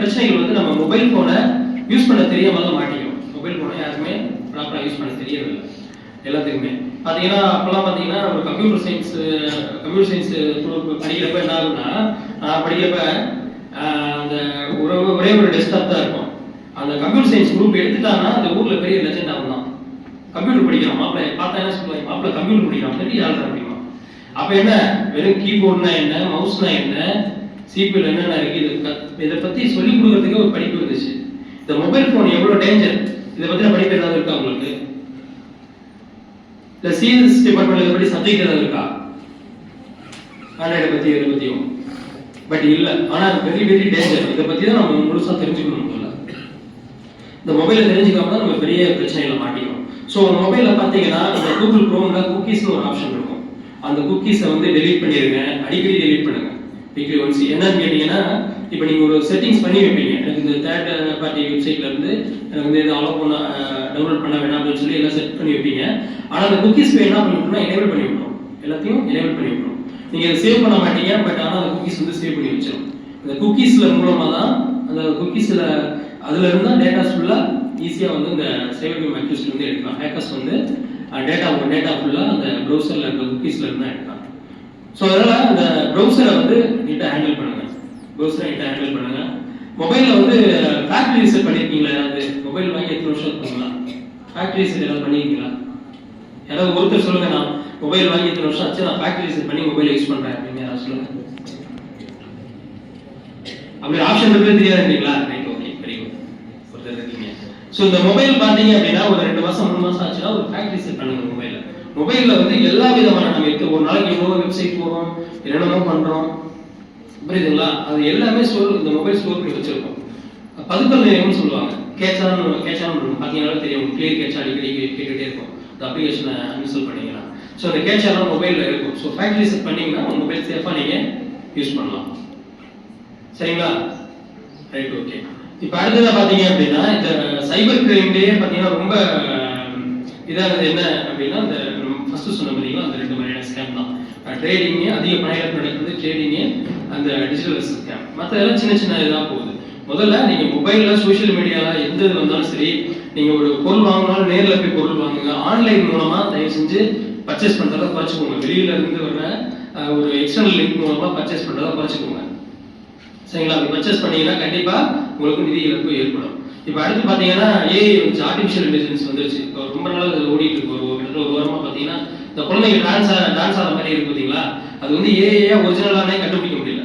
பிரச்சனைகள் வந்து நம்ம மொபைல் போனை யூஸ் பண்ண தெரியாமல் தான் மாட்டிக்கிறோம். மொபைல் போனை யாருமே ப்ராப்பராக யூஸ் பண்ண தெரியவில்லை. எல்லாத்துக்குமே. பார்த்தீங்கன்னா அப்போல்லாம் பார்த்தீங்கன்னா நம்ம computer science computer science group படிக்கிறப்ப என்ன ஆகும்னா நான் படிக்கிறப்ப அந்த ஒரு ஒரே ஒரு டெஸ்க்டாப் தான் இருக்கும். அந்த கம்ப்யூட்டர் சயின்ஸ் குரூப் எடுத்துட்டாங்கன்னா அந்த ஊரில் பெரிய லெஜெண்ட் ஆகும் தான் கம்ப்யூட்டர் படிக்கிறான் மாப்பிள்ளை பார்த்தா என்ன சொல்லுவாங்க? மாப்பிள்ளை கம்ப்யூட்டர் படிக்கிறான் பெரிய ஆள் தான் அப்போ என்ன? வெறும் கீபோர்ட்னா என்ன? மவுஸ்னா என்ன? சிபியூல என்னென்ன இருக்கு இதை பத்தி சொல்லிக் கொடுக்கறதுக்கு ஒரு படிப்பு இருந்துச்சு இந்த மொபைல் போன் எவ்வளவு டேஞ்சர் இதை பத்தின படிப்பு ஏதாவது இருக்கா உங்களுக்கு? இல்ல சிஎஸ் டிபார்ட்மெண்ட் இதை பத்தி சப்ஜெக்ட் ஏதாவது இருக்கா? ஆண்ட்ராய்டை பத்தி இதை பத்தியும். பட் இல்ல. ஆனா வெரி வெரி டேஞ்சர் இதை பத்தி தான் நம்ம முழுசா தெரிஞ்சுக்கணும் முதல்ல. இந்த மொபைலை தெரிஞ்சுக்காம தான் நம்ம பெரிய பிரச்சனைகளை மாட்டிக்கிறோம். ஸோ மொபைல்ல பார்த்தீங்கன்னா இந்த கூகுள் குரோம்ல குக்கீஸ்னு ஒரு ஆப்ஷன் இருக்கும். அந்த குக்கீஸை வந்து டெலீட் பண்ணிடுங்க அடிக்கடி டெலீட் பண்ணுங்க. வீக்லி ஒன்ஸ் என்னன்னு கேட்டீங்கன்னா இப்போ நீங்கள் ஒரு செட்டிங்ஸ் பண்ணி வைப்பீங்க. எனக்கு இந்த தேர்ட் பார்ட்டி வெப்சைட்ல இருந்து எனக்கு வந்து இதை அலோவ் பண்ண டவுன்லோட் பண்ண வேணாம் அப்படின்னு சொல்லி எல்லாம் செட் பண்ணி வைப்பீங்க. ஆனால் அந்த குக்கீஸ் என்ன பண்ணிவிட்டோம்னா எனேபிள் பண்ணி விட்டோம் எல்லாத்தையும் எனேபிள் பண்ணி விட்டோம் நீங்கள் அதை சேவ் பண்ண மாட்டீங்க பட் ஆனால் அந்த குக்கீஸ் வந்து சேவ் பண்ணி வச்சிடும் இந்த குக்கீஸில் மூலமாக தான் அந்த குக்கீஸில் அதில் இருந்தால் டேட்டாஸ் ஃபுல்லாக ஈஸியாக வந்து இந்த சேவ் மைக்ரோஸ்ல வந்து எடுக்கலாம். ஹேக்கர்ஸ் வந்து டேட்டா டேட்டா ஃபுல்லாக அந்த ப்ரௌசரில் இருக்க குக்கீஸில் இருந்தால் எடுக்கலாம். ஸோ அதனால் அந்த ப்ரௌசரை வந்து நீட்டாக ஹேண்டில் பண்ணுங்க. ப்ரௌசரை நீட்டாக ஹேண்டில் பண்ணுங்க. மொபைலில் வந்து ஃபேக்ட்ரி ரீசெட் பண்ணியிருக்கீங்களா ஏதாவது? மொபைல் வாங்கி எத்தனை வருஷம் இருக்குங்களா ஃபேக்ட்ரி ரீசெட் ஏதாவது பண்ணியிருக்கீங்களா யாராவது ஒருத்தர் சொல்லுங்க நான் மொபைல் வாங்கி எத்தனை வருஷம் ஆச்சு நான் ஃபேக்ட்ரி ரீசெட் பண்ணி மொபைல் யூஸ் பண்ணுறேன் அப்படின்னு யாராவது சொல்லுங்க. அப்படி ஆப்ஷன் இருக்குது தெரியாதுங்களா ரைட் ஓகே வெரி ஒருத்தர் இருக்கீங்க. ஸோ இந்த மொபைல் பார்த்தீங்க அப்படின்னா ஒரு ரெண்டு மாதம் மூணு மாதம் ஆச்சுன்னா ஒரு ஃபேக்ட்ரி ரீசெட் பண்ணுங்க மொபைலில் மொபைலில் வந்து எல்லா விதமான நம்ம ஒரு நாளைக்கு எவ்வளோ வெப்சைட் போகிறோம் என்னென்னமோ பண்ணுறோம் புரியுதுங்களா? அது எல்லாமே ஸ்டோர் இந்த மொபைல் ஸ்டோர் பண்ணி வச்சிருக்கோம். பதுக்கல் நிலையம்னு சொல்லுவாங்க. கேட்சான்னு கேச்சான் பார்த்தீங்கன்னா தெரியும். கிளியர் கேட்சா அடிக்கடி கேட்டுகிட்டே இருக்கும் இந்த அப்ளிகேஷனை இன்ஸ்டால் பண்ணிக்கலாம். ஸோ அந்த கேட்சாலாம் மொபைலில் இருக்கும். ஸோ ஃபேக்ட்ரி செட் பண்ணீங்கன்னா உங்கள் மொபைல் சேஃபாக நீங்கள் யூஸ் பண்ணலாம். சரிங்களா? ரைட் ஓகே இப்போ அடுத்ததாக பார்த்தீங்க அப்படின்னா இந்த சைபர் கிரைம்லேயே பார்த்தீங்கன்னா ரொம்ப இதாக என்ன அப்படின்னா இந்த ஃபஸ்ட்டு சொன்ன மாதிரியும் அந்த ரெண்டு மாதிரியான ஸ்கேம் தான். ட்ரேடிங்கு அதிக பணியாளர் நடக்கிறது ட்ரேடிங்கு அந்த டிஜிட்டல் ஸ்கேம் மற்ற எல்லாம் சின்ன சின்ன இதாக போகுது. முதல்ல நீங்கள் மொபைலில் சோஷியல் மீடியாவில் எந்த இது வந்தாலும் சரி நீங்கள் ஒரு பொருள் வாங்கினாலும் நேரில் போய் பொருள் வாங்குங்க. ஆன்லைன் மூலமாக தயவு செஞ்சு பர்ச்சேஸ் பண்றதை குறைச்சிக்கோங்க. வெளியில இருந்து வர ஒரு எக்ஸ்டர்னல் லிங்க் மூலமாக பர்ச்சேஸ் பண்றதை குறைச்சிக்கோங்க. சரிங்களா? அப்படி பர்ச்சேஸ் பண்ணீங்கன்னா கண்டிப்பாக உங்களுக்கு நிதி இழப்பு ஏற்படும். இப்போ அடுத்து பார்த்தீங்கன்னா ஏஐ வந்து ஆர்டிஃபிஷியல் இன்டெலிஜென்ஸ் வந்துருச்சு. இப்போ ரொம்ப நாளாக ஓடிட்டு இருக்கு. ஒரு ஒரு ஓரமாக பாத்தீங்கன்னா இந்த குழந்தைங்க டான்ஸ் டான்ஸ் ஆடுற மாதிரி இருக்கு பார்த்தீங்களா? அது வந்து ஏஐயா ஒரிஜினலானே கண்டுபிடிக்க முடியல.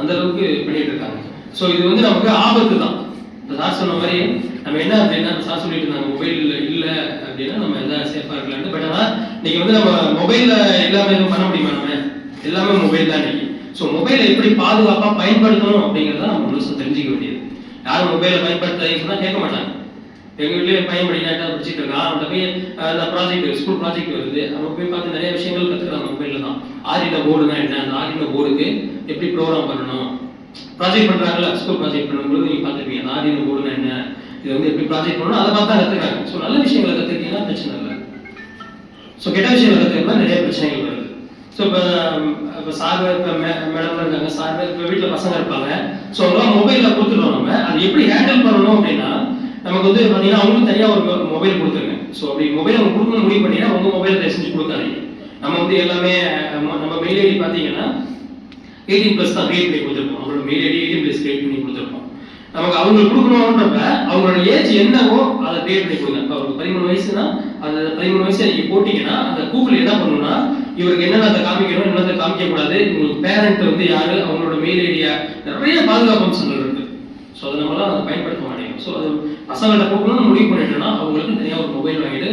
அந்த அளவுக்கு பண்ணிட்டு இருக்காங்க. ஸோ இது வந்து நமக்கு ஆபத்து தான். இந்த சார் சொன்ன மாதிரி நம்ம என்ன அப்படின்னா சார் சொல்லிட்டு இருந்தாங்க? மொபைல் இல்லை அப்படின்னா நம்ம எதாவது சேஃபாக இருக்கலாம்னு. பட் ஆனால் இன்னைக்கு வந்து நம்ம மொபைலில் எல்லாமே எதுவும் பண்ண முடியுமா நம்ம? எல்லாமே மொபைல் தான் இன்னைக்கு. ஸோ மொபைலை எப்படி பாதுகாப்பாக பயன்படுத்தணும் அப்படிங்கிறத நம்ம முழுசாக தெரிஞ்சுக்க வேண்டியது. யாரும் மொபைலை பயன்படுத்தாதீங்கன்னு கேட்க மாட்டாங்க. எங்கள் வீட்லயே பையன் படிக்கிறாட்டா படிச்சுட்டு இருக்கான் அவன்கிட்ட போய் அந்த ப்ராஜெக்ட் ஸ்கூல் ப்ராஜெக்ட் வருது. அவன் போய் பார்த்து நிறைய விஷயங்கள் கற்றுக்கலாம் மொபைலில் தான். ஆரின போர்டுனா என்ன? அந்த ஆரின போர்டுக்கு எப்படி ப்ரோக்ராம் பண்ணணும்? ப்ராஜெக்ட் பண்ணுறாங்கல்ல ஸ்கூல் ப்ராஜெக்ட் பண்ணும்போது நீங்கள் பார்த்துருப்பீங்க. அந்த ஆரின போர்டுனா என்ன? இது வந்து எப்படி ப்ராஜெக்ட் பண்ணணும்? அதை பார்த்தா கத்துக்கிறாங்க. ஸோ நல்ல விஷயங்களை கற்றுக்கிட்டீங்கன்னா பிரச்சனை இல்லை. ஸோ கெட்ட விஷயங்கள் கற்றுக்கணும்னா நிறைய பிரச்சனைகள் வருது. ஸோ இப்போ இப்போ சார் இப்போ மேடம் இருக்காங்க. சார்பில் இப்போ வீட்டில் பசங்க இருப்பாங்க. ஸோ அவங்க மொபைலில் கொடுத்துருவோம் நம்ம. அதை எப்படி ஹேண்டில் பண்ணணும் அப்படின்னா நமக்கு வந்து பார்த்தீங்கன்னா அவங்களுக்கு தனியாக ஒரு மொபைல் கொடுத்துருங்க. ஸோ அப்படி மொபைல் அவங்க கொடுக்கணும் முடிவு பண்ணிங்கன்னா உங்கள் மொபைல் தயவு செஞ்சு கொடுக்காதீங்க. நம்ம வந்து எல்லாமே நம்ம மெயில் ஐடி பார்த்தீங்கன்னா எயிட்டீன் ப்ளஸ் தான் கிரியேட் பண்ணி கொடுத்துருப்போம். அவங்களோட mail ID eighteen plus create பண்ணி கொடுத்துருப்போம். நமக்கு அவங்களுக்கு கொடுக்கணுன்றப்ப அவங்களோட ஏஜ் என்னவோ அதை கிரியேட் பண்ணி கொடுங்க. இப்போ அவருக்கு பதிமூணு வயசுனா அந்த பதிமூணு வயசு நீங்கள் போட்டிங்கன்னா அந்த கூகுள் என்ன பண்ணணும்னா இவருக்கு என்னென்ன காமிக்கணும் என்னென்ன காமிக்கக்கூடாது உங்களுக்கு பேரண்ட் வந்து யாரு அவங்களோட மெயில் ஐடியா நிறைய பாதுகாப்பு அம்சங்கள் இருக்குது ஸோ அதை நம்மளால் அதை பயன்படுத்த ஸோ அது பசங்கள்ட்ட கொடுக்கணும்னு முடிவு பண்ணிட்டோம்னா அவங்களுக்கு தனியாக ஒரு மொபைல் வாங்கிட்டு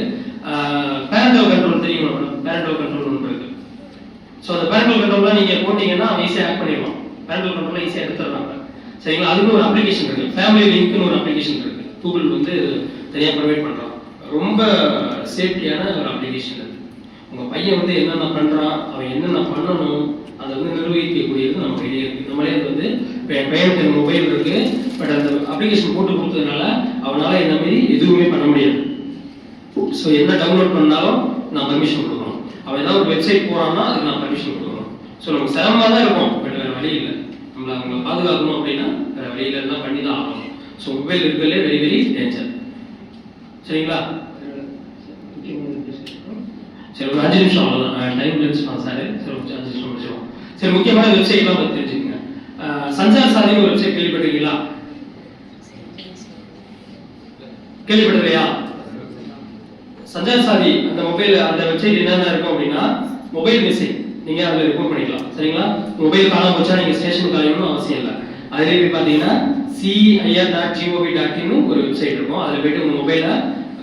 பேரண்டோ கண்ட்ரோல் தெரியும் பேரண்டல் கண்ட்ரோல் ஒன்று இருக்கு. ஸோ அந்த பேரண்டோ கண்ட்ரோலில் நீங்க போட்டிங்கன்னா அவன் ஈஸியாக ஆட் பண்ணிடுவான் பேரண்டோ கண்ட்ரோலில் ஈஸியாக எடுத்துடுறாங்க. சரிங்களா? அதுக்கு ஒரு அப்ளிகேஷன் இருக்கு. ஃபேமிலி லிங்க்னு ஒரு அப்ளிகேஷன் இருக்கு. கூகுள் வந்து தனியாக ப்ரொவைட் பண்ணுறான் ரொம்ப சேஃப்டியான ஒரு அப்ளிகேஷன் அது. உங்கள் பையன் வந்து என்னென்ன பண்ணுறான் அவன் என்னென்ன பண்ணணும் அதை வந்து நிர்வகிக்கக்கூடியது நம்ம கையிலே இருக்குது நம்மளே அது வந்து இப்போ என் மொபைல் இருக்கு பட் அந்த அப்ளிகேஷன் போட்டு கொடுத்ததுனால அவனால என்ன மாதிரி எதுவுமே பண்ண முடியாது. ஸோ என்ன டவுன்லோட் பண்ணாலும் நான் பர்மிஷன் கொடுக்கணும். அவன் ஏதாவது ஒரு வெப்சைட் போறான்னா அதுக்கு நான் பர்மிஷன் கொடுக்கணும். ஸோ நமக்கு சிரமமாக தான் இருக்கும் பட் வேறு வழி இல்லை. நம்மளை அவங்களை பாதுகாக்கணும் அப்படின்னா வேறு வழியில் இருந்தால் பண்ணி தான் ஆகணும். ஸோ மொபைல் இருக்கிறதுலே வெரி வெரி டேஞ்சர் சரிங்களா? சரி ஒரு அஞ்சு நிமிஷம் அவ்வளோதான் டைம் லிமிட்ஸ் பண்ண சார் சரி ஒரு அஞ்சு நிமிஷம் முடிச்சிடுவோம் சரி முக்கியமான வெப்சைட்லாம் பற்றி தெரிஞ்சுக்கங்க. சஞ்சார் சாதின்னு ஒரு வெப்சைட் கேள்விப்பட்டிருக்கீங்களா? கேள்விப்பட்டிருக்கையா? சஞ்சார் சாதி அந்த மொபைல் அந்த வெப்சைட் என்னென்ன இருக்கும் அப்படின்னா மொபைல் மிஸ்ஸிங் நீங்க அதில் ரிப்போர்ட் பண்ணிக்கலாம். சரிங்களா? மொபைல் காணாம போச்சா நீங்க ஸ்டேஷனுக்கு அலையணும்னு அவசியம் இல்லை. அதுல போய் பார்த்தீங்கன்னா சிஐஆர் டாட் ஜிஓவி டாட் ஒரு வெப்சைட் இருக்கும். அதில் போயிட்டு உங்க மொபைலை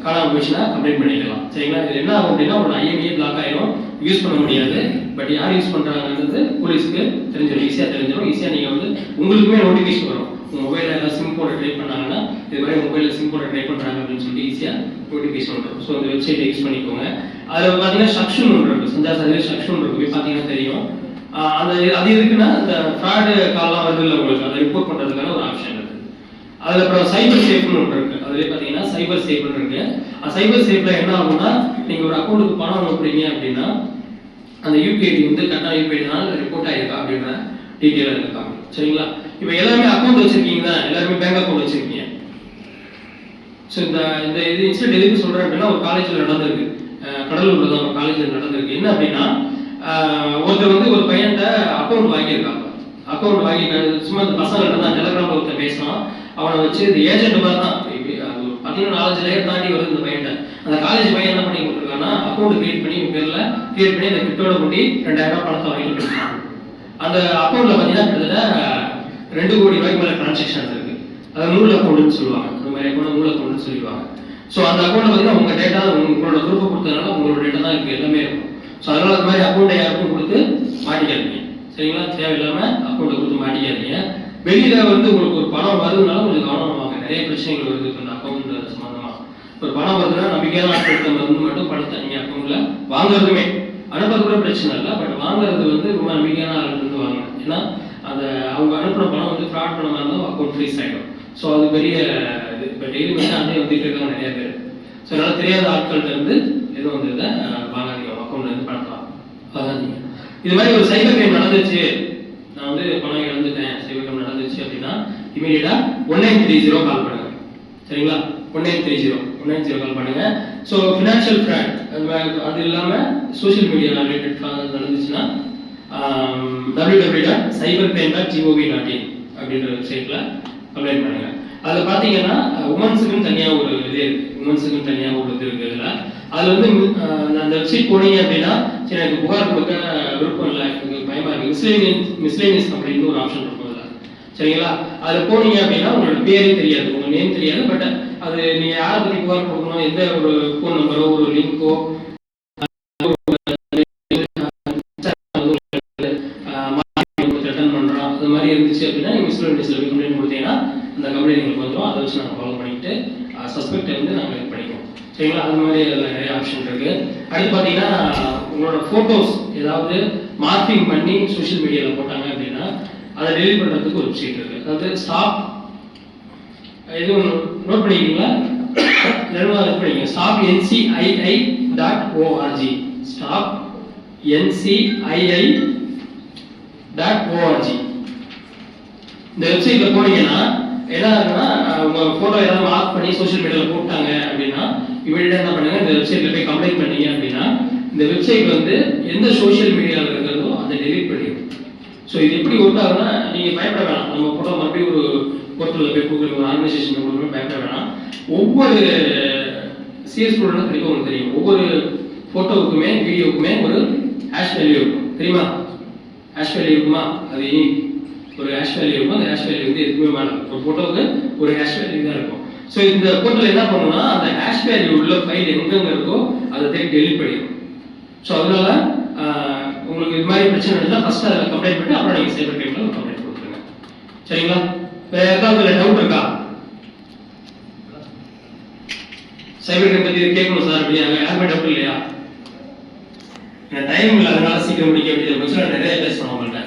காணாமல் போச்சுன்னா கம்ப்ளைண்ட் பண்ணிக்கலாம் சரிங்களா? இது என்ன ஆகும் அப்படின்னா உங்களோட ஐஎம்ஏ பிளாக் ஆயிடும். யூஸ் பண்ண முடியாது. பட் யார் யூஸ் பண்ணுறாங்கன்றது போலீஸ்க்கு தெரிஞ்சிடும். ஈஸியாக தெரிஞ்சிடும். ஈஸியாக நீங்கள் வந்து உங்களுக்குமே நோட்டிஃபிகேஷன் வரும். உங்கள் மொபைலில் ஏதாவது சிம் போட ட்ரை பண்ணாங்கன்னா இது மாதிரி மொபைலில் சிம் போட ட்ரை பண்ணுறாங்க அப்படின்னு சொல்லி ஈஸியாக நோட்டிஃபிகேஷன் வரும் ஸோ இந்த வெப்சைட் யூஸ் பண்ணிக்கோங்க. அதில் பார்த்தீங்கன்னா சக்ஷன் ஒன்று இருக்குது சஞ்சார் சாதியில சக்ஷன் இருக்கு. போய் பார்த்தீங்கன்னா தெரியும். அந்த அது எதுக்குன்னா இந்த ஃப்ராடு கால்லாம் வருது இல்லை உங்களுக்கு. அதை ரிப்போர்ட் பண்ணுறதுக்கான ஒரு ஆப்ஷன் இருக்குது அதுல அப்புறம் சைபர் சேஃப்னு ஒன்று இருக்கு. அதுல பாத்தீங்கன்னா சைபர் சேஃப்னு இருக்கு. அந்த சைபர் சேஃப்ல என்ன ஆகும்னா நீங்க ஒரு அக்கௌண்ட்டுக்கு பணம் அனுப்புறீங்க அப்படின்னா அந்த யூபிஐடி வந்து கரெக்டாக யூபிஐடினால ரிப்போர்ட் ஆயிருக்கா அப்படின்ற டீட்டெயில் இருக்காங்க சரிங்களா? இப்போ எல்லாமே அக்கௌண்ட் வச்சிருக்கீங்க தான் எல்லாருமே பேங்க் அக்கௌண்ட் வச்சிருக்கீங்க? ஸோ இந்த இந்த இது இன்சிடென்ட் எதுக்கு சொல்றேன் அப்படின்னா ஒரு காலேஜில் நடந்திருக்கு. கடலூர்ல தான் ஒரு காலேஜில் நடந்திருக்கு. என்ன அப்படின்னா ஒருத்தர் வந்து ஒரு பையன்கிட்ட அக்கௌண்ட் வாங்கியிருக்காங்க. அக்கௌண்ட் வாங்கி சும்மா இந்த பசங்கள்ட்ட தான் டெலகிராம்ல ஒருத்தர் பேசினான் அவனை வச்சு இந்த ஏஜென்ட் மாதிரி தான் பதினொன்று நாலஞ்சு லேயர் தாண்டி வருது இந்த பையன்ட்ட அந்த காலேஜ் பையன் என்ன பண்ணி கொடுத்துருக்கான்னா அக்கௌண்ட் கிரியேட் பண்ணி உங்க பேர்ல கிரியேட் பண்ணி அந்த கிட்டோட கூட்டி ரெண்டாயிரம் ரூபாய் பணத்தை வாங்கிட்டு போயிட்டான். அந்த அக்கௌண்ட்ல பார்த்தீங்கன்னா கிட்டத்தட்ட ரெண்டு கோடி ரூபாய்க்கு மேல டிரான்சாக்ஷன் இருக்கு. அது நூல் அக்கௌண்ட்னு சொல்லுவாங்க. இந்த மாதிரி அக்கௌண்ட் நூல் அக்கௌண்ட்னு சொல்லுவாங்க ஸோ அந்த அக்கௌண்ட்ல பார்த்தீங்கன்னா உங்க டேட்டா உங்களோட குரூப்பை கொடுத்ததுனால உங்களோட டேட்டா தான் இருக்கு எல்லாமே இருக்கும். ஸோ அதனால அந்த மாதிரி அக்கௌண்ட்டை யாருக்கும் கொடுத்து மாட்டிக்காதீங்க. சரிங்களா? தேவையில்லாம அக்கௌண்ட்டை கொடுத்து மாட்டிக்காதீங்க. வெளியில வந்து உங்களுக்கு ஒரு பணம் வருதுனால கொஞ்சம் கவனமாக வாங்க. நிறைய பிரச்சனைகள் வருது. இப்போ இந்த அக்கௌண்ட் சம்பந்தமா ஒரு பணம் வருதுன்னா நம்பிக்கையான ஆட்கள் வந்து மட்டும் பணத்தை நீங்க அக்கௌண்ட்ல வாங்குறதுமே. அனுப்புறது கூட பிரச்சனை இல்லை. பட் வாங்குறது வந்து ரொம்ப நம்பிக்கையான ஆளுங்க இருந்து வாங்க. ஏன்னா அந்த அவங்க அனுப்புன பணம் வந்து ஃப்ராட் பண்ண இருந்தால் அக்கௌண்ட் ஃப்ரீஸ் ஆகிடும் ஸோ அது பெரிய இது. இப்போ டெய்லி வந்து அதே வந்துட்டு இருக்காங்க நிறைய பேர். ஸோ அதனால தெரியாத ஆட்கள்ட்ட இருந்து எதுவும் வந்து இதை வாங்காதீங்க. அக்கௌண்ட்ல இருந்து பணத்தை வாங்காதீங்க இது மாதிரி ஒரு சைபர் கிரைம் நடந்துச்சு நான் வந்து பணம் இழந்துட்டேன் சைபர் கிரைம் நடந்துச்சு அப்படின்னா immediately one nine three zero call பண்ணுங்க. சரிங்களா? One nine three zero one nine zero call பண்ணுங்க. ஸோ ஃபினான்ஷியல் ஃப்ராட் அது இல்லாமல் சோஷியல் மீடியா ரிலேட்டட் நடந்துச்சுன்னா W W dot cyber pain dot GOV dot in அப்படின்ற வெப்சைட்டில் கம்ப்ளைண்ட் பண்ணுங்க. அதில் பார்த்தீங்கன்னா உமன்ஸுக்குன்னு தனியாக ஒரு இது இருக்கு. உமன்ஸுக்குன்னு தனியாக ஒரு இது இருக்கு அதில் அதில் வந்து அந்த வெப்சைட் போனீங்க அப்படின்னா சரி எனக்கு புகார் கொடுக்க விருப்பம் இல்லை எனக்கு பயமாக இருக்குது மிஸ்லேனியஸ் மிஸ்லேனியஸ் அப்படின்னு ஒரு ஆப்ஷன் இருக்கும். சரிங்களா? அது போனீங்க அப்படின்னா உங்களோட பேரே தெரியாது. உங்க நேம் தெரியாது. பட் அது நீங்க யாரை பத்தி புகார் கொடுக்கணும்? எந்த ஒரு ஃபோன் நம்பரோ ஒரு லிங்கோ ரிட்டர்ன் பண்றோம் அது மாதிரி இருந்துச்சு அப்படின்னா நீங்க மிஸ்லேனியஸ்ல போய் கம்ப்ளைண்ட் கொடுத்தீங்கன்னா அந்த கம்ப்ளைண்ட் எங்களுக்கு வந்துடும் அதை வச்சு நாங்கள் ஃபாலோ பண்ணிட்டு சஸ்பெக்ட் வந்து நாங்கள் இது பண்ணிக்குவோம். சரிங்களா? அது மாதிரி அதில் நிறைய ஆப்ஷன் இருக்கு. அடுத்து பார்த்தீங்கன்னா உங்களோட ஃபோட்டோஸ் ஏதாவது மார்க்கிங் பண்ணி சோஷியல் மீடியாவில் போட்டாங்க அப்படின்னா அதை டெலிட் பண்ணுறதுக்கு ஒரு விஷயம் இருக்கு. அதாவது ஸ்டாப் எதுவும் நோட் பண்ணிக்கிறீங்களா ரெண்டாவது நோட் பண்ணிக்கங்க. Stop NCII dot ORG stop NCII dot ORG இந்த வெப்சைட்ல போனீங்கன்னா என்ன இருக்குன்னா அஹ், உங்க போட்டோ ஏதாவது மார்க் பண்ணி சோஷியல் மீடியால போட்டாங்க அப்படின்னா இமீடியட்டா என்ன பண்ணுங்க இந்த வெப்சைட்ல போய் கம்ப்ளைண்ட் பண்ணீங்க அப்படின்னா இந்த வெப்சைட் வந்து எந்த சோஷியல் மீடியாவில் இருக்கிறதோ அதை டெலீட் பண்ணிடும் ஸோ இது எப்படி ஒர்க் ஆகுதுன்னா நீங்க பயப்பட வேணாம். நம்ம போட்டோ மறுபடியும் ஒரு போர்ட்டலில் போய் கூகுள் ஒரு ஆர்கனைசேஷன் கொடுக்கணும் பயப்பட வேணாம். ஒவ்வொரு uh, சிஎஸ் ஸ்டூடெண்ட் கண்டிப்பாக உங்களுக்கு தெரியும். ஒவ்வொரு ஃபோட்டோவுக்குமே வீடியோவுக்குமே ஒரு ஹேஷ் வேல்யூ இருக்கும். தெரியுமா? ஹேஷ் வேல்யூ இருக்குமா? அது இனி ஒரு ஹேஷ் வேல்யூ இருக்கும். அந்த ஹேஷ் வேல்யூ வந்து எதுவுமே வேணாம் ஒரு ஃபோட்டோவுக்கு ஒரு ஹேஷ் வேல்யூ தான் இருக்கும். ஸோ இந்த போர்ட்டல் என்ன பண்ணுன்னா அந்த ஹேஷ் வேல்யூ உள்ள ஃபைல் எங்கெங்க இருக்கோ அதை தேடி டெலிட் பண்ணிடும் ஸோ அதனால uh, இது மாதிரி பிரச்சனை இல்லை ஃபர்ஸ்ட் அதில் கம்ப்ளைண்ட் பண்ணி அப்புறம் நீங்கள் சைபர் கிரைம்ல கம்ப்ளைண்ட் கொடுத்துருங்க. சரிங்களா? வேற ஏதாவது இதில் டவுட் இருக்கா? சைபர் கிரைம் பற்றி கேட்கணும் சார் அப்படின்னு யாருமே டவுட் இல்லையா? எனக்கு டைம் இல்லை அதனால சீக்கிரம் முடிக்க அப்படின்னு கொஞ்சம் நிறைய பேசணும் அவங்கள்ட்ட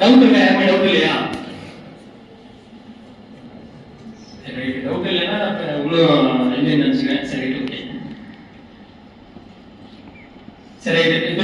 டவுட் இருக்கா? யாருமே டவுட் இல்லையா? எனக்கு டவுட் இல்லைன்னா இவ்வளோ என்ன நினச்சிக்கிறேன்? சரி ஓகே சரி இப்போ